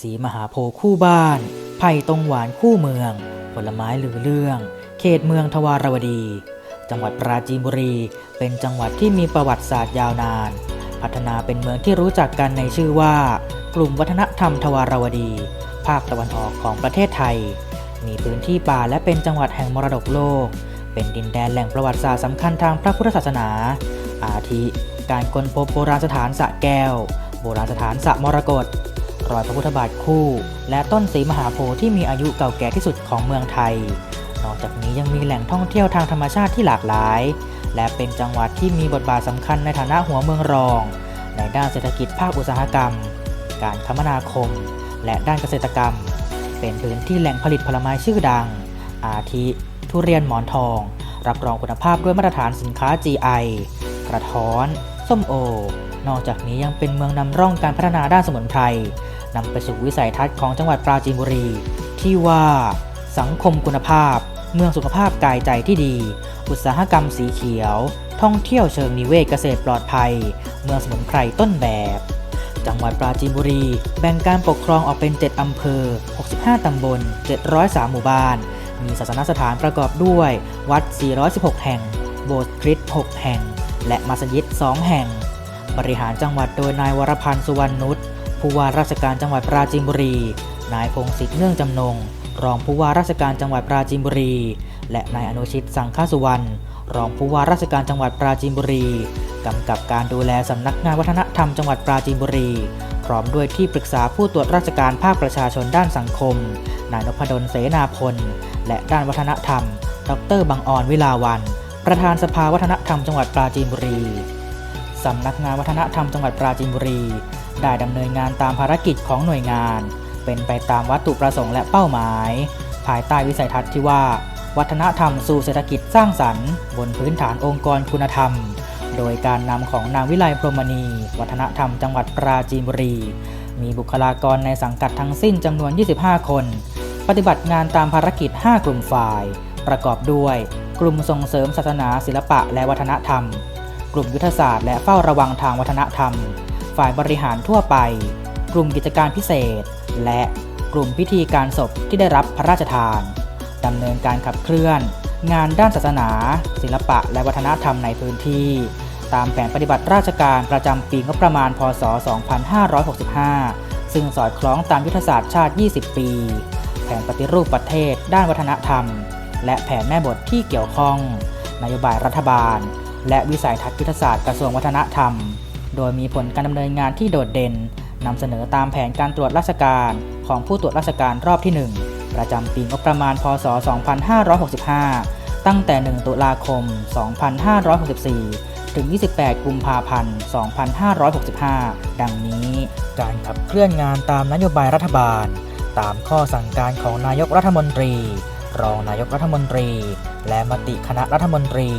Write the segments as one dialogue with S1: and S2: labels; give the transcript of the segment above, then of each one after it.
S1: สีมหาโพธิ์คู่บ้าน ไผ่ตรงหวานคู่เมือง ผลไม้ลือเรื่อง เขตเมืองทวารวดี จังหวัดปราจีนบุรี เป็นจังหวัดที่มีประวัติศาสตร์ยาวนาน พัฒนาเป็นเมืองที่รู้จักกันในชื่อว่า กลุ่มวัฒนธรรมทวารวดี ภาคตะวันออกของประเทศไทย มีพื้นที่ป่าและเป็นจังหวัดแห่งมรดกโลก เป็นดินแดนแหล่งประวัติศาสตร์สำคัญทางพระพุทธศาสนา อาทิ การค้นพบโบราณสถานสะแก้ว โบราณสถานสะมรกต รอยพระพุทธบาทคู่ และต้นสีมหาโพธิ์ที่มีอายุเก่าแก่ที่สุดของเมืองไทย นอกจากนี้ยังมีแหล่งท่องเที่ยวทางธรรมชาติที่หลากหลาย และเป็นจังหวัดที่มีบทบาทสำคัญในฐานะหัวเมืองรอง ในด้านเศรษฐกิจภาคอุตสาหกรรม การคมนาคม และด้านเกษตรกรรม เป็นพื้นที่แหล่งผลิตผลไม้ชื่อดัง อาทิ ทุเรียนหมอนทอง รับรองคุณภาพด้วยมาตรฐานสินค้า GI กระท้อน ส้มโอ นอกจากนี้ยังเป็นเมืองนำร่องการพัฒนาด้านสมุนไพร นำไปสู่วิสัยทัศน์ของจังหวัดปราจีนบุรี ที่ว่าสังคมคุณภาพ เมืองสุขภาพกายใจที่ดี อุตสาหกรรมสีเขียว ท่องเที่ยวเชิงนิเวศเกษตรปลอดภัย เมืองสมุนไพรต้นแบบ จังหวัดปราจีนบุรี แบ่งการปกครองออกเป็น 7 อำเภอ 65 ตำบล 703 หมู่บ้าน มีศาสนสถานประกอบด้วย วัด 416 แห่ง โบสถ์คริสต์ 6 แห่ง และมัสยิด 2 แห่ง บริหารจังหวัดโดยนายวรพันธ์สุวรรณนุช ผู้ว่าราชการจังหวัดปราจีนบุรี นายพงศิษฐ์เนื่องจำนง รองผู้ว่าราชการจังหวัดปราจีนบุรี และนายอนุชิตสังฆสุวรรณรองผู้ว่าราชการจังหวัดปราจีนบุรีกำกับการดูแลสำนักงานวัฒนธรรมจังหวัดปราจีนบุรี พร้อมด้วยที่ปรึกษาผู้ตรวจราชการภาคประชาชนด้านสังคม นายนพดลเสนาพล และด้านวัฒนธรรม ดร บังออนวิลาวัน ประธานสภาวัฒนธรรมจังหวัดปราจีนบุรี สำนักงานวัฒนธรรมจังหวัดปราจีนบุรี ได้ดำเนินงานตามภารกิจของหน่วยงาน เป็นไปตามวัตถุประสงค์และเป้าหมาย ภายใต้วิสัยทัศน์ที่ว่า วัฒนธรรมสู่เศรษฐกิจสร้างสรรค์ บนพื้นฐานองค์กรคุณธรรม โดยการนำของนางวิไลพรหมณี วัฒนธรรมจังหวัดปราจีนบุรี มีบุคลากรในสังกัดทั้งสิ้นจำนวน 25 คน ปฏิบัติงานตามภารกิจ 5 กลุ่มฝ่าย ประกอบด้วย กลุ่มส่งเสริมศาสนาศิลปะและวัฒนธรรม กลุ่มยุทธศาสตร์และเฝ้าระวังทางวัฒนธรรม ฝ่ายบริหารทั่วไป กลุ่มกิจการพิเศษ และกลุ่มพิธีการศพที่ได้รับพระราชทานดำเนินการขับเคลื่อน งานด้านศาสนา ศิลปะ และวัฒนธรรมในพื้นที่ ตามแผนปฏิบัติราชการประจำปีงบประมาณ พศ 2565 ซึ่งสอดคล้องตามยุทธศาสตร์ชาติ 20 ปี แผนปฏิรูปประเทศ ด้านวัฒนธรรม และแผนแม่บทที่เกี่ยวข้อง นโยบายรัฐบาล และวิสัยทัศน์ยุทธศาสตร์กระทรวงวัฒนธรรม โดยมีผลการดำเนินงานที่โดดเด่นนำเสนอตามแผนการตรวจราชการของผู้ตรวจราชการรอบที่ 1 ประจำปีงบประมาณ พศ 2565 ตั้งแต่ 1 ตุลาคม 2564 ถึง 28 กุมภาพันธ์ 2565 ดังนี้ การขับเคลื่อนงานตามนโยบายรัฐบาล ตามข้อสั่งการของนายกรัฐมนตรี รองนายกรัฐมนตรี และมติคณะรัฐมนตรี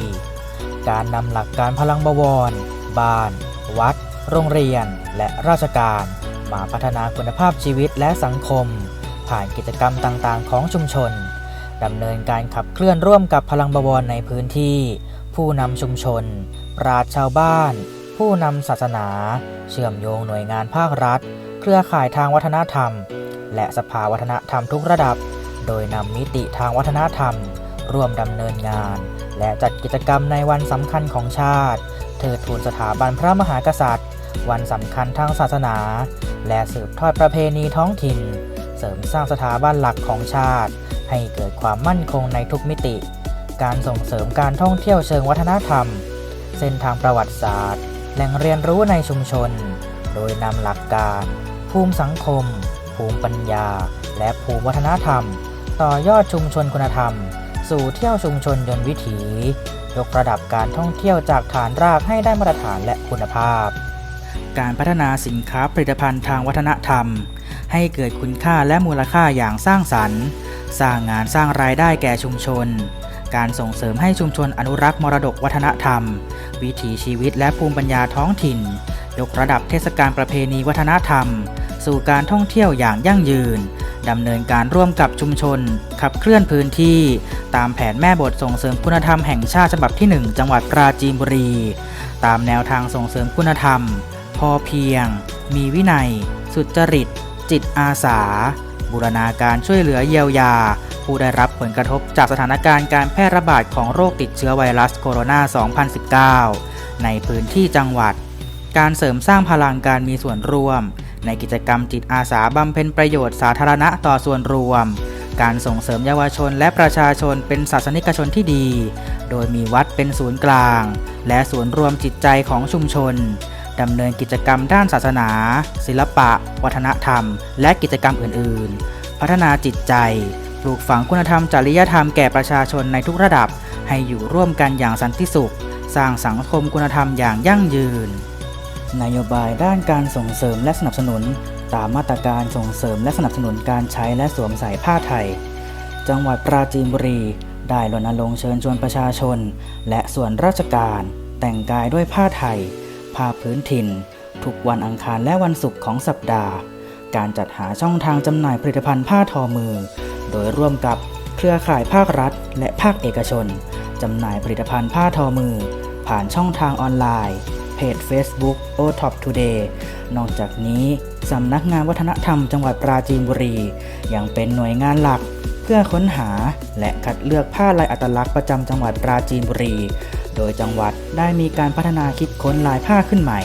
S1: การนำหลักการพลังบวร บ้าน วัด โรงเรียน และราชการ มาพัฒนาคุณภาพชีวิตและสังคม ผ่านกิจกรรมต่างๆ ของชุมชนดำเนินการขับเคลื่อนร่วมกับพลังบวรในพื้นที่ ผู้นำชุมชน ปราชชาวบ้าน ผู้นำศาสนา เชื่อมโยงหน่วยงานภาครัฐ เครือข่ายทางวัฒนธรรม และสภาวัฒนธรรมทุกระดับ โดยนำมิติทางวัฒนธรรม ร่วมดำเนินงาน และจัดกิจกรรมในวันสำคัญของชาติ เทิดทูนสถาบันพระมหากษัตริย์ วันสำคัญทางศาสนา และสืบทอดประเพณีท้องถิ่น เสริมสร้างสถาบันหลักของชาติ ให้เกิดความมั่นคงในทุกมิติ การส่งเสริมการท่องเที่ยวเชิงวัฒนธรรม เส้นทางประวัติศาสตร์ แหล่งเรียนรู้ในชุมชน โดยนำหลักการ ภูมิสังคม ภูมิปัญญา และภูมิวัฒนธรรม ต่อยอดชุมชนคุณธรรม สู่เที่ยวชุมชนยนต์วิถี ยกระดับการท่องเที่ยวจากฐานรากให้ได้มาตรฐานและคุณภาพ การพัฒนาสินค้าผลิตภัณฑ์ทางวัฒนธรรม ให้เกิดคุณค่าและมูลค่าอย่างสร้างสรรค์ สร้างงานสร้างรายได้แก่ชุมชน การส่งเสริมให้ชุมชนอนุรักษ์มรดกวัฒนธรรม วิถีชีวิตและภูมิปัญญาท้องถิ่น ยกระดับเทศกาลประเพณีวัฒนธรรม สู่การท่องเที่ยวอย่างยั่งยืน ดำเนินการร่วมกับชุมชน ขับเคลื่อนพื้นที่ ตามแผนแม่บทส่งเสริมคุณธรรมแห่งชาติฉบับที่ 1 จังหวัดปราจีนบุรี ตามแนวทางส่งเสริมคุณธรรม พอเพียง มีวินัย สุจริต จิตอาสา บูรณาการช่วยเหลือเยียวยา ผู้ได้รับผลกระทบจากสถานการณ์การแพร่ระบาดของโรคติดเชื้อไวรัสโคโรนา 2019 ในพื้นที่จังหวัด การเสริมสร้างพลังการมีส่วนร่วม ในกิจกรรมจิตอาสาบำเพ็ญประโยชน์สาธารณะต่อส่วนรวม การส่งเสริมเยาวชนและประชาชนเป็นศาสนิกชนที่ดี โดยมีวัดเป็นศูนย์กลาง และศูนย์รวมจิตใจของชุมชนดำเนินกิจกรรมด้านศาสนา ศิลปะ วัฒนธรรม และกิจกรรมอื่น ๆ พัฒนาจิตใจ ปลูกฝังคุณธรรมจริยธรรมแก่ประชาชนในทุกระดับ ให้อยู่ร่วมกันอย่างสันติสุข สร้างสังคมคุณธรรมอย่างยั่งยืน นโยบายด้านการส่งเสริมและสนับสนุน ตามมาตรการส่งเสริมและสนับสนุนการใช้และสวมใส่ผ้าไทย จังหวัดปราจีนบุรี ได้รณรงค์เชิญชวนประชาชน และส่วนราชการ แต่งกายด้วยผ้าไทย ผ้าพื้นถิ่น ทุกวันอังคารและวันศุกร์ของสัปดาห์ การจัดหาช่องทางจำหน่ายผลิตภัณฑ์ผ้าทอมือ โดยร่วมกับเครือข่ายภาครัฐ และภาคเอกชนจำหน่ายผลิตภัณฑ์ผ้าทอมือ ผ่านช่องทางออนไลน์ จ Facebook o t o p Today นอกจากนี้สำนักงานวัฒนธรรมจังหวัดปราจีนบุรี ยังเป็นหน่วยงานหลักเพื่อค้นหาและคัดเลือกผ้าลายอัตลักษณ์ประจำจังหวัดปราจีนบุรี โดยจังหวัดได้มีการพัฒนาคิดค้นลายผ้าขึ้นใหม่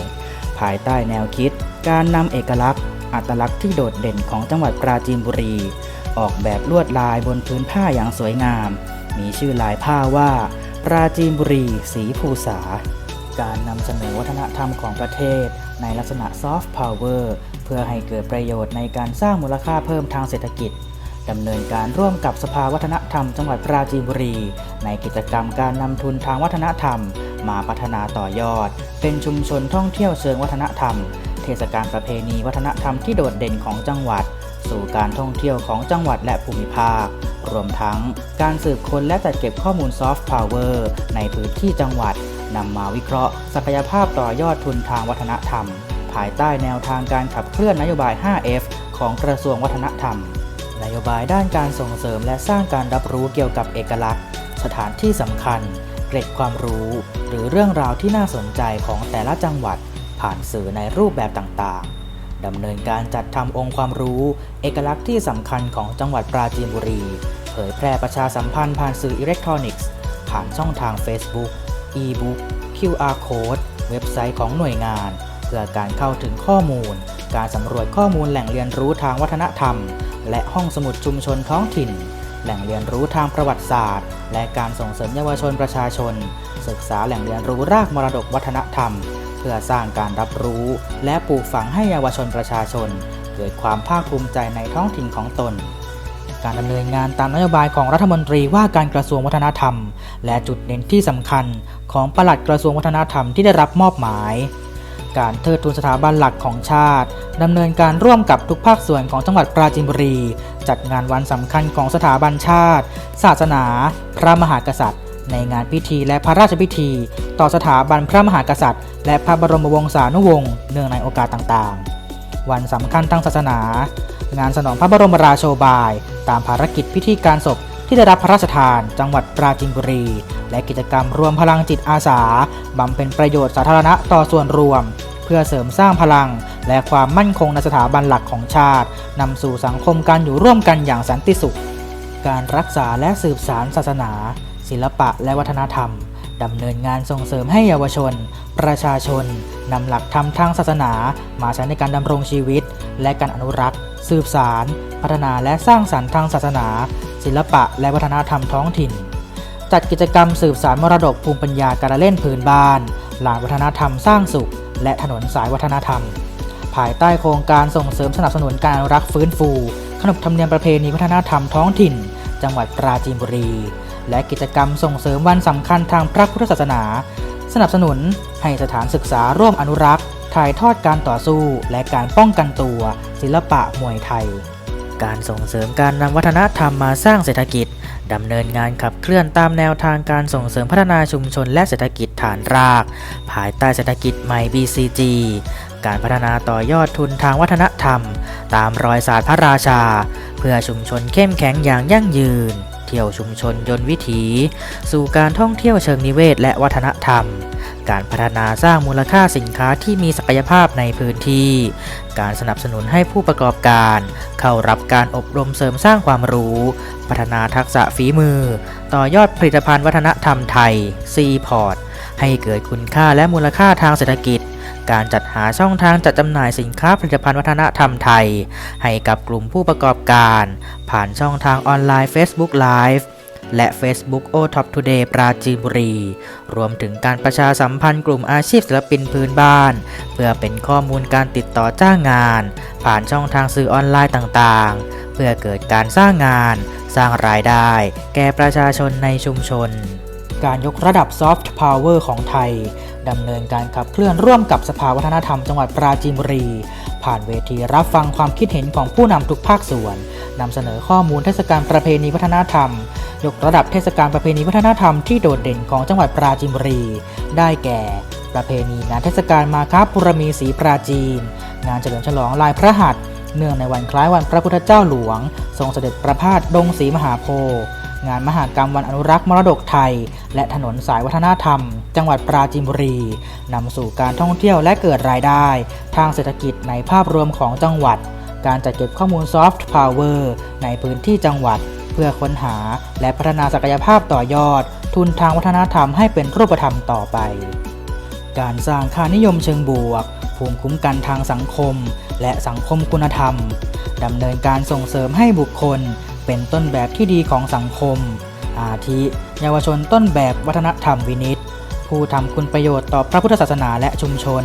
S1: ภายใต้แนวคิด การนำเอกลักษณ์ อัตลักษณ์ที่โดดเด่นของจังหวัดปราจีนบุรี ออกแบบลวดลายบนพื้นผ้าอย่างสวยงาม มีชื่อลายผ้าว่า ปราจีนบุรี สีภูษา การนำเสนอวัฒนธรรมของประเทศ ในลักษณะซอฟต์พาวเวอร์เพื่อให้เกิดประโยชน์ในการสร้างมูลค่าเพิ่มทางเศรษฐกิจดำเนินการร่วมกับสภาวัฒนธรรมจังหวัดปราจีนบุรี ในกิจกรรมการนำทุนทางวัฒนธรรม มาพัฒนาต่อยอด เป็นชุมชนท่องเที่ยวเชิงวัฒนธรรม เทศกาลประเพณีวัฒนธรรมที่โดดเด่นของจังหวัด สู่การท่องเที่ยวของจังหวัดและภูมิภาค รวมทั้งการสืบค้นและจัดเก็บข้อมูลซอฟต์พาวเวอร์ในพื้นที่จังหวัด นำมาวิเคราะห์ ศักยภาพต่อยอดทุนทางวัฒนธรรม ภายใต้แนวทางการขับเคลื่อนนโยบาย 5F ของกระทรวงวัฒนธรรม นโยบายด้านการส่งเสริมและสร้างการรับรู้เกี่ยวกับเอกลักษณ์ สถานที่สำคัญ เกร็ดความรู้ หรือเรื่องราวที่น่าสนใจของแต่ละจังหวัด ผ่านสื่อในรูปแบบต่างๆดำเนินการจัดทำองค์ความรู้ เอกลักษณ์ที่สำคัญของจังหวัดปราจีนบุรี เผยแพร่ประชาสัมพันธ์ผ่านสื่ออิเล็กทรอนิกส์ ผ่านช่องทาง Facebook e-book QR code เว็บไซต์ของหน่วยงาน เพื่อการเข้าถึงข้อมูล การสำรวจข้อมูลแหล่งเรียนรู้ทางวัฒนธรรม และห้องสมุดชุมชนท้องถิ่น แหล่งเรียนรู้ทางประวัติศาสตร์ และการส่งเสริมเยาวชนประชาชน ศึกษาแหล่งเรียนรู้รากมรดกวัฒนธรรม เพื่อสร้างการรับรู้ และปลูกฝังให้เยาวชนประชาชน เกิดความภาคภูมิใจในท้องถิ่นของตน การดำเนินงานตามนโยบายของรัฐมนตรีว่าการกระทรวงวัฒนธรรม และจุดเน้นที่สำคัญของปลัดกระทรวงวัฒนธรรมที่ได้รับมอบหมาย การเทิดทูนสถาบันหลักของชาติดำเนินการร่วมกับทุกภาคส่วนของจังหวัดปราจีนบุรี จัดงานวันสำคัญของสถาบันชาติ ศาสนา พระมหากษัตริย์ ในงานพิธีและพระราชพิธี ต่อสถาบันพระมหากษัตริย์ และพระบรมวงศานุวงศ์เนื่องในโอกาสต่างๆ วันสำคัญทางศาสนา งานสนองพระบรมราโชบาย ตามภารกิจพิธีการศพที่ได้รับพระราชทาน จังหวัดปราจีนบุรี และกิจกรรมรวมพลังจิตอาสาบำเพ็ญประโยชน์สาธารณะต่อส่วนรวม เพื่อเสริมสร้างพลัง และความมั่นคงในสถาบันหลักของชาตินำสู่สังคมการอยู่ร่วมกันอย่างสันติสุข การรักษาและสืบสารศาสนา ศิลปะและวัฒนธรรมดำเนินงานส่งเสริมให้เยาวชน ประชาชนนำหลักธรรมทางศาสนา มาใช้ในการดำรงชีวิต และการอนุรักษ์ สืบสาร พัฒนาและสร้างสรรค์ทางศาสนา ศิลปะ และวัฒนธรรมท้องถิ่น จัดกิจกรรมสืบสารมรดกภูมิปัญญาการเล่นพื้นบ้าน หลานวัฒนธรรมสร้างสุข และถนนสายวัฒนธรรม ภายใต้โครงการส่งเสริมสนับสนุนการอนุรักษ์ฟื้นฟู ขนบธรรมเนียมประเพณีวัฒนธรรมท้องถิ่น จังหวัดปราจีนบุรี และกิจกรรมส่งเสริมวันสำคัญทางพระพุทธศาสนา สนับสนุนให้สถานศึกษาร่วมอนุรักษ์ ถ่ายทอดการต่อสู้และการป้องกันตัว ศิลปะมวยไทย การส่งเสริมการนำวัฒนธรรมมาสร้างเศรษฐกิจดำเนินงานขับเคลื่อนตามแนวทางการส่งเสริมพัฒนาชุมชนและเศรษฐกิจฐานราก ภายใต้เศรษฐกิจใหม่ BCG การพัฒนาต่อยอดทุนทางวัฒนธรรม ตามรอยศาสตร์พระราชา เพื่อชุมชนเข้มแข็งอย่างยั่งยืน เที่ยวชุมชนยนต์วิถี สู่การท่องเที่ยวเชิงนิเวศและวัฒนธรรม การพัฒนาสร้างมูลค่าสินค้าที่มีศักยภาพในพื้นที่ การสนับสนุนให้ผู้ประกอบการ เข้ารับการอบรมเสริมสร้างความรู้ พัฒนาทักษะฝีมือ ต่อยอดผลิตภัณฑ์วัฒนธรรมไทยซีพอร์ตให้เกิดคุณค่าและมูลค่าทางเศรษฐกิจ การจัดหาช่องทางจัดจำหน่ายสินค้าผลิตภัณฑ์วัฒนธรรมไทย ให้กับกลุ่มผู้ประกอบการ ผ่านช่องทางออนไลน์ Facebook Live และ Facebook o t o p Today ปราจีนบุรี รวมถึงการประชาสัมพันธ์กลุ่มอาชีพศิลปินพื้นบ้าน เพื่อเป็นข้อมูลการติดต่อจ้างงาน ผ่านช่องทางสื่อออนไลน์ต่างๆ เพื่อเกิดการสร้างงาน สร้างรายได้ แก่ประชาชนในชุมชน การยกระดับซอฟต์พาวเวอร์ของไทย ดำเนินการขับเคลื่อนร่วมกับสภาวัฒนธรรมจังหวัดปราจีนบุรี ผ่านเวทีรับฟังความคิดเห็นของผู้นำทุกภาคส่วนนำเสนอข้อมูลเทศกาลประเพณีวัฒนธรรม ยกระดับเทศกาลประเพณีวัฒนธรรมที่โดดเด่นของจังหวัดปราจีนบุรี ได้แก่ ประเพณีงานเทศกาลมาคาบุรมีศรีปราจีน งานเฉลิมฉลองลายพระหัตถ์เนื่องในวันคล้ายวันพระพุทธเจ้าหลวง ทรงเสด็จประพาสดงศรีมหาโพธิ์ งานมหากรรมวันอนุรักษ์มรดกไทย และถนนสายวัฒนธรรม จังหวัดปราจีนบุรีนำสู่การท่องเที่ยวและเกิดรายได้ ทางเศรษฐกิจในภาพรวมของจังหวัด การจัดเก็บข้อมูลซอฟต์พาวเวอร์ในพื้นที่จังหวัด เพื่อค้นหาและพัฒนาศักยภาพต่อยอด ทุนทางวัฒนธรรมให้เป็นรูปธรรมต่อไป การสร้างค่านิยมเชิงบวก ภูมิคุ้มกันทางสังคม และสังคมคุณธรรมดำเนินการส่งเสริมให้บุคคล เป็นต้นแบบที่ดีของสังคม อาทิเยาวชนต้นแบบวัฒนธรรมวินิต ผู้ทำคุณประโยชน์ต่อพระพุทธศาสนาและชุมชน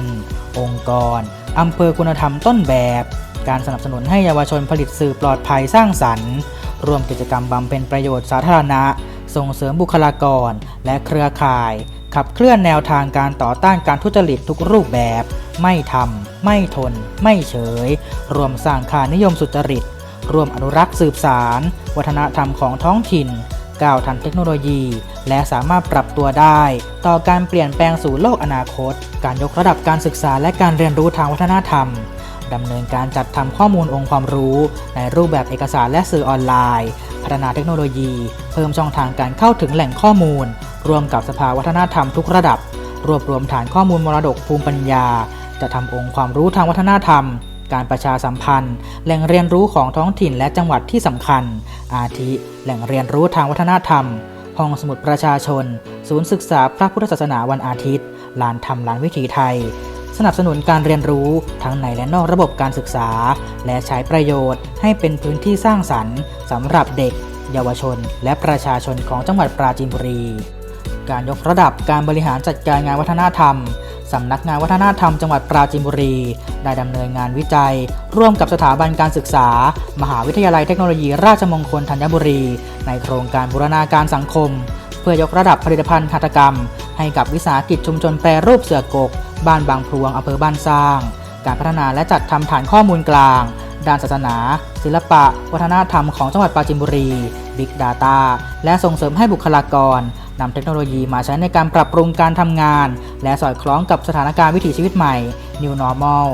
S1: องค์กรอำเภอคุณธรรมต้นแบบ การสนับสนุนให้เยาวชนผลิตสื่อปลอดภัยสร้างสรรค์ร่วมกิจกรรมบำเพ็ญประโยชน์สาธารณะ ส่งเสริมบุคลากร และเครือข่าย ขับเคลื่อนแนวทางการต่อต้านการทุจริตทุกรูปแบบ ไม่ทำ ไม่ทน ไม่เฉย รวมสร้างค่านิยมสุจริต ร่วมอนุรักษ์สืบสาร วัฒนธรรมของท้องถิ่น ก้าวทันเทคโนโลยี และสามารถปรับตัวได้ ต่อการเปลี่ยนแปลงสู่โลกอนาคต การยกระดับการศึกษาและการเรียนรู้ทางวัฒนธรรมดำเนินการจัดทำข้อมูลองค์ความรู้ ในรูปแบบเอกสารและสื่อออนไลน์ พัฒนาเทคโนโลยี เพิ่มช่องทางการเข้าถึงแหล่งข้อมูลร่วมกับสภาวัฒนธรรมทุกระดับ รวบรวมฐานข้อมูลมรดกภูมิปัญญา จะทำองค์ความรู้ทางวัฒนธรรม การประชาสัมพันธ์ แหล่งเรียนรู้ของท้องถิ่นและจังหวัดที่สำคัญ อาทิ แหล่งเรียนรู้ทางวัฒนธรรม ห้องสมุดประชาชน ศูนย์ศึกษาพระพุทธศาสนาวันอาทิตย์ ลานธรรมลานวิถีไทย สนับสนุนการเรียนรู้ทั้งในและนอกระบบการศึกษา และใช้ประโยชน์ให้เป็นพื้นที่สร้างสรรค์สำหรับเด็ก เยาวชน และประชาชนของจังหวัดปราจีนบุรี การยกระดับการบริหารจัดการงานวัฒนธรรม สำนักงานวัฒนธรรมจังหวัดปราจีนบุรี ได้ดำเนินงานวิจัย ร่วมกับสถาบันการศึกษา มหาวิทยาลัยเทคโนโลยีราชมงคลธัญบุรี ในโครงการบูรณาการสังคม เพื่อยกระดับผลิตภัณฑ์หัตถกรรม ให้กับวิสาหกิจชุมชนแปรรูปเสือกก บ้านบางพลวงอำเภอบ้านสร้าง การพัฒนาและจัดทำฐานข้อมูลกลาง ด้านศาสนา ศิลปะ วัฒนธรรมของจังหวัดปราจีนบุรี Big Data และส่งเสริมให้บุคลากร นำเทคโนโลยีมาใช้ในการปรับปรุงการทำงาน และสอดคล้องกับสถานการณ์วิถีชีวิตใหม่ New Normal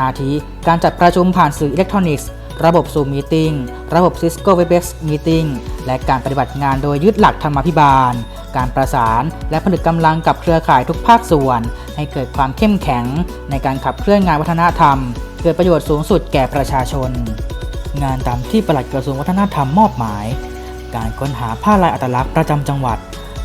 S1: อาทิ การจัดประชุมผ่านสื่ออิเล็กทรอนิกส์ ระบบ Zoom Meeting ระบบ Cisco Webex Meeting และการปฏิบัติงานโดยยึดหลักธรรมาภิบาล การประสานและผลึกกำลังกับเครือข่ายทุกภาคส่วน ให้เกิดความเข้มแข็ง ในการขับเคลื่อนงานวัฒนธรรม เกิดประโยชน์สูงสุดแก่ประชาชน งานตามที่ปลัดกระทรวงวัฒนธรรมมอบหมาย การค้นหาผ้าลายอัตลักษณ์ประจำจังหวัด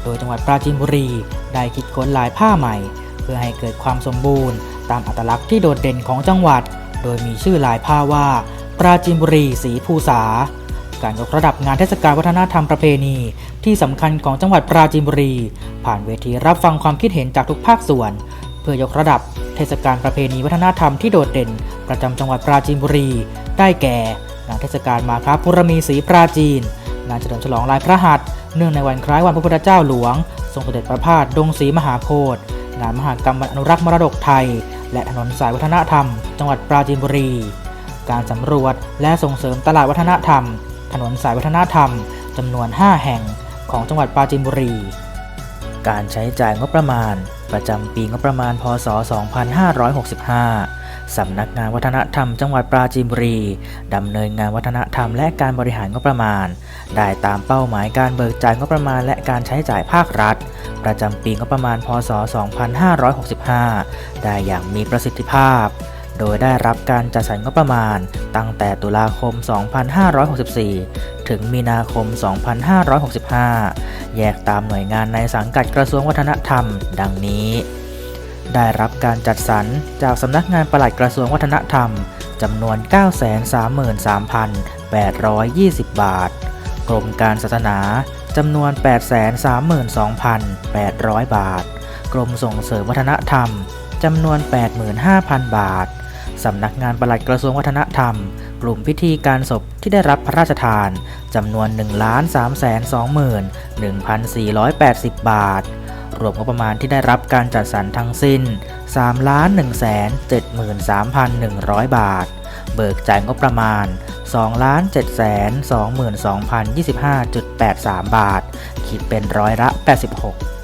S1: ดยจังหวัดปราจีนบุรี ได้คิดค้นลายผ้าใหม่ เพื่อให้เกิดความสมบูรณ์ ตามอัตลักษณ์ที่โดดเด่นของจังหวัด โดยมีชื่อลายผ้าว่า ปราจีนบุรีสีภูษา การยกระดับงานเทศกาลวัฒนธรรมประเพณี ที่สำคัญของจังหวัดปราจีนบุรี ผ่านเวทีรับฟังความคิดเห็นจากทุกภาคส่วน เพื่อยกระดับเทศกาลประเพณีวัฒนธรรมที่โดดเด่น ประจำจังหวัดปราจีนบุรี ได้แก่งานเทศกาลมาคาบุรมีศรีปราจีน งานเฉลิมฉลองลายพระหัตถ์ เนื่องในวันคล้ายวันพระพุทธเจ้าหลวง ทรงเสด็จประพาสดงศรีมหาโพธิ์งานมหากรรมวันอนุรักษ์มรดกไทย และถนนสายวัฒนธรรม จังหวัดปราจีนบุรี การสำรวจและส่งเสริมตลาดวัฒนธรรม ถนนสายวัฒนธรรมจำนวน 5 แห่งของจังหวัดปราจีนบุรี การใช้จ่ายงบประมาณ ประจำปีงบประมาณพศ 2565 สำนักงานวัฒนธรรมจังหวัดปราจีนบุรีดำเนินงานวัฒนธรรมและการบริหารงบประมาณ ได้ตามเป้าหมายการเบิกจ่ายงบประมาณและการใช้จ่ายภาครัฐ ประจำปีงบประมาณพศ 2565 ได้อย่างมีประสิทธิภาพ โดยได้รับการจัดสรรงบประมาณ ตั้งแต่ตุลาคม 2564 ถึงมีนาคม 2565 แยกตามหน่วยงานในสังกัดกระทรวงวัฒนธรรม ดังนี้ ได้รับการจัดสรรจากสำนักงานปลัดกระทรวงวัฒนธรรมจำนวน 933,820 บาท กรมการศาสนาจำนวน 832,800 บาท กรมส่งเสริมวัฒนธรรมจำนวน 85,000 บาท สำนักงานปลัดกระทรวงวัฒนธรรม กลุ่มพิธีการศพที่ได้รับพระราชทานจำนวน 1,321,480 บาท รวมงบประมาณที่ได้รับการจัดสรรทั้งสิ้น 3,173,100 บาท เบิกจ่ายงบประมาณ 2,722,025.83 บาท คิดเป็นร้อยละ 86